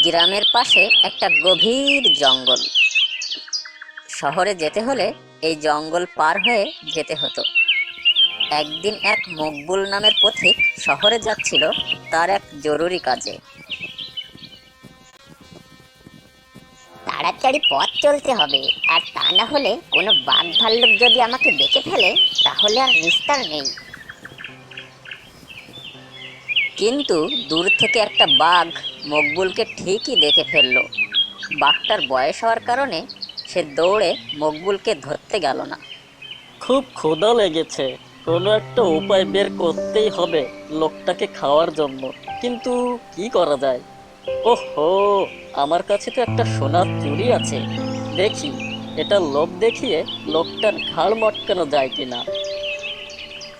গ্রামের পাশে একটা গভীর জঙ্গল। শহরে যেতে হলে এই জঙ্গল পার হয়ে যেতে হতো। একদিন এক মকবুল নামের পথিক শহরে যাচ্ছিল তার এক জরুরি কাজে। তাড়াতাড়ি পথ চলতে হবে, আর তা না হলে কোনো বাঘ ভাল্লুক যদি আমাকে দেখে ফেলে, তাহলে আর নিস্তার নেই। কিন্তু দূর থেকে একটা বাঘ মকবুলকে ঠিকই দেখে ফেলল। বাঘটার বয়স হওয়ার কারণে সে দৌড়ে মকবুলকে ধরতে গেল না। খুব ক্ষুধা লেগেছে। কোনো একটা উপায় বের করতেই হবে লোকটাকে খাওয়ার জন্য। কিন্তু কি করা যায়? ওহো, আমার কাছে তো একটা সোনার চুরি আছে। দেখি, এটা লোভ দেখিয়ে লোকটার ঘাড় মটকানো যায় কিনা।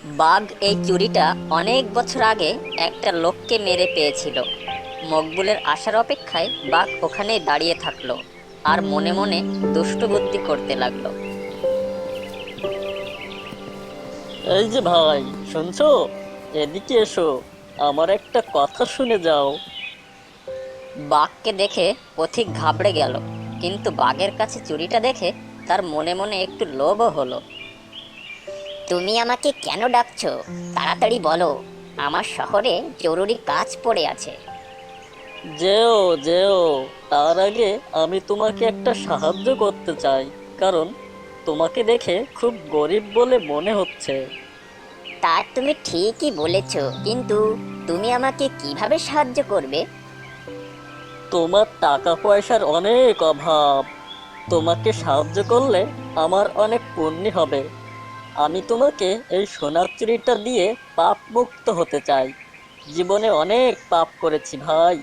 বাঘ এই চুরিটা অনেক বছর আগে একটা লোককে মেরে পেয়েছিল। মকবুলের আসার অপেক্ষায় বাঘ ওখানেই দাঁড়িয়ে থাকল আর মনে মনে দুষ্টু বুদ্ধি করতে লাগল। এই যে ভাই শুনছো? এদিকে এসো আমার একটা কথা শুনে যাও। বাঘকে দেখে পথিক ঘাবড়ে গেল কিন্তু বাঘের কাছে চুরিটা দেখে তার মনে মনে একটু লোভও হলো। তুমি আমাকে কেন ডাকছো? তাড়াতাড়ি বলো। আমার শহরে জরুরি কাজ পড়ে আছে। যেও যেও। তার আগে আমি তোমাকে একটা সাহায্য করতে চাই। কারণ তোমাকে দেখে খুব গরিব বলে মনে হচ্ছে। তা তুমি ঠিকই বলেছ কিন্তু তুমি আমাকে কীভাবে সাহায্য করবে? তোমার টাকা পয়সার অনেক অভাব। তোমাকে সাহায্য করলে আমার অনেক পুণ্য হবে। আমি তোমাকে এই সোনার চুরিটা দিয়ে পাপ মুক্ত হতে চাই। জীবনে অনেক পাপ করেছি ভাই।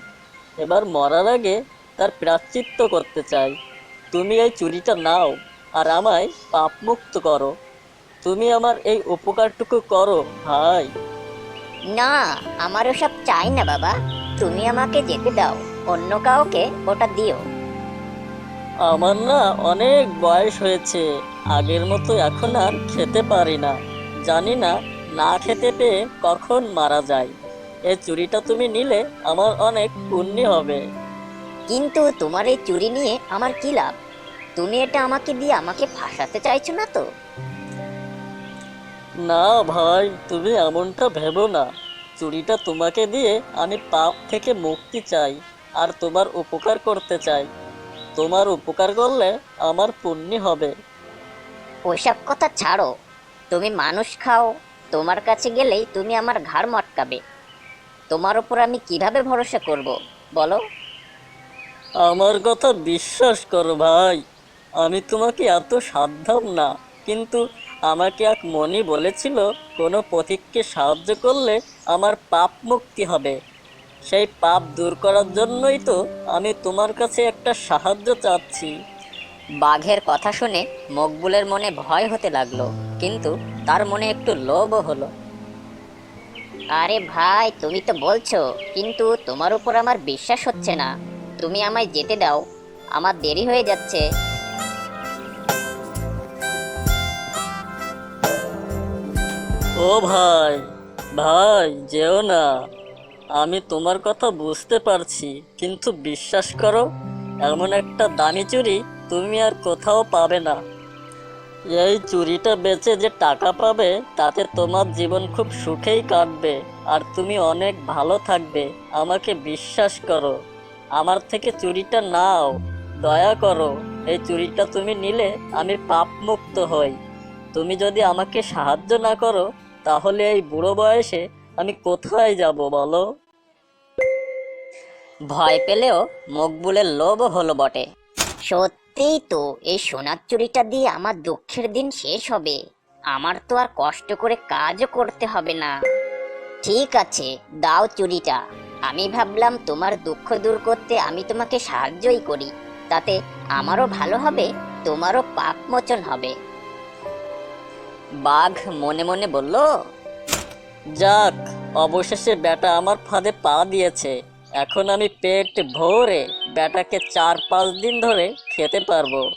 এবার মরার আগে তার প্রাশ্চিত্য করতে চাই। তুমি এই চুরিটা নাও আর আমায় পাপ মুক্ত করো। তুমি আমার এই উপকারটুকু করো ভাই। না আমার ওসব চাই না বাবা। তুমি আমাকে যেতে দাও, অন্য কাউকে ওটা দিও। আমার না অনেক বয়স হয়েছে। আগের মতো এখন আর খেতে পারি না। জানি না না খেতে পেয়ে কখন মারা যায়। এই চুরিটা তুমি নিলে আমার অনেক পুণ্য হবে। কিন্তু তোমার এই চুরি নিয়ে আমার কি লাভ? তুমি এটা আমাকে দিয়ে আমাকে ফাঁসাতে চাইছো না তো? না ভাই তুমি এমনটা ভেবো না। চুরিটা তোমাকে দিয়ে আমি পাপ থেকে মুক্তি চাই আর তোমার উপকার করতে চাই। তোমার উপকার করলে আমার পুণ্যি হবে। ওইসব কথা ছাড়ো। তুমি মানুষ খাও তোমার কাছে গেলেই তুমি আমার ঘাড় মটকাবে। তোমার উপর আমি কীভাবে ভরসা করব বলো? আমার কথা বিশ্বাস করো ভাই। আমি তোমাকে এত সাধ্যম না কিন্তু আমাকে এক মনি বলেছিল কোনো পথিককে সাহায্য করলে আমার পাপ মুক্তি হবে। সেই পাপ দূর করার জন্যই তো আমি তোমার কাছে একটা সাহায্য চাচ্ছি। বাঘের কথা শুনে মকবুলের মনে ভয় হতে লাগল কিন্তু তার মনে একটু লোভও হলো। আরে ভাই তুমি তো বলছো কিন্তু তোমার উপর আমার বিশ্বাস হচ্ছে না। তুমি আমায় যেতে দাও আমার দেরি হয়ে যাচ্ছে। ও ভাই ভাই যেও না। আমি তোমার কথা বুঝতে পারছি, কিন্তু বিশ্বাস করো, এমন একটা দামি চুরি তুমি আর কোথাও পাবে না। এই চুরিটা বেচে যে টাকা পাবে, তাতে তোমার জীবন খুব সুখেই কাটবে, আর তুমি অনেক ভালো থাকবে, আমাকে বিশ্বাস করো। আমার থেকে চুরিটা নাও, দয়া করো, এই চুরিটা তুমি নিলে আমি পাপ মুক্ত হই। তুমি যদি আমাকে সাহায্য না করো, তাহলে এই বুড়ো বয়সে আমি কোথায় যাব বলো? ভয় পেলেও মকবুলের লোভও হলো বটে। সত্যিই তো এই সোনার চুরিটা দিয়ে আমার দুঃখের দিন শেষ হবে। আমার তো আর কষ্ট করে কাজও করতে হবে না। ঠিক আছে দাও চুরিটা। আমি ভাবলাম তোমার দুঃখ দূর করতে আমি তোমাকে সাহায্যই করি। তাতে আমারও ভালো হবে তোমারও পাপ মোচন হবে। বাঘ মনে মনে বলল যাক অবশেষে বেটা আমার ফাঁদে পা দিয়েছে। এখন আমি পেট ভরে বেটাকে চার পাঁচ দিন ধরে খেতে পারব।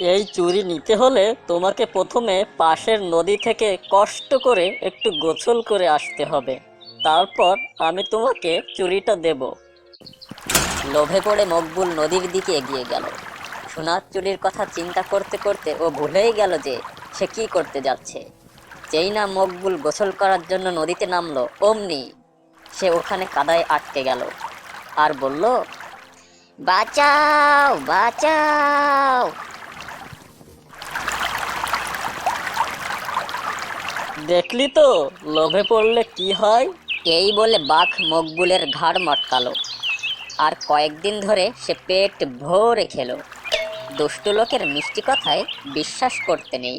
এই চুরি নিতে হলে তোমাকে প্রথমে পাশের নদী থেকে কষ্ট করে একটু গোসল করে আসতে হবে। তারপর আমি তোমাকে চুরিটা দেব। লোভে পড়ে মকবুল নদীর দিকে এগিয়ে গেল। সোনার চুরির কথা চিন্তা করতে করতে ও ভুলেই গেল যে সে কি করতে যাচ্ছে। যেই না মকবুল গোসল করার জন্য নদীতে নামলো, অমনি সে ওখানে কাদায় আটকে গেল আর বলল বাঁচাও বাঁচাও। দেখলি তো লোভে পড়লে কি হয়? এই বলে বাঘ মকবুলের ঘাড় মটকালো আর কয়েকদিন ধরে সে পেট ভরে খেলো। দুষ্টু লোকের মিষ্টি কথায় বিশ্বাস করতে নেই।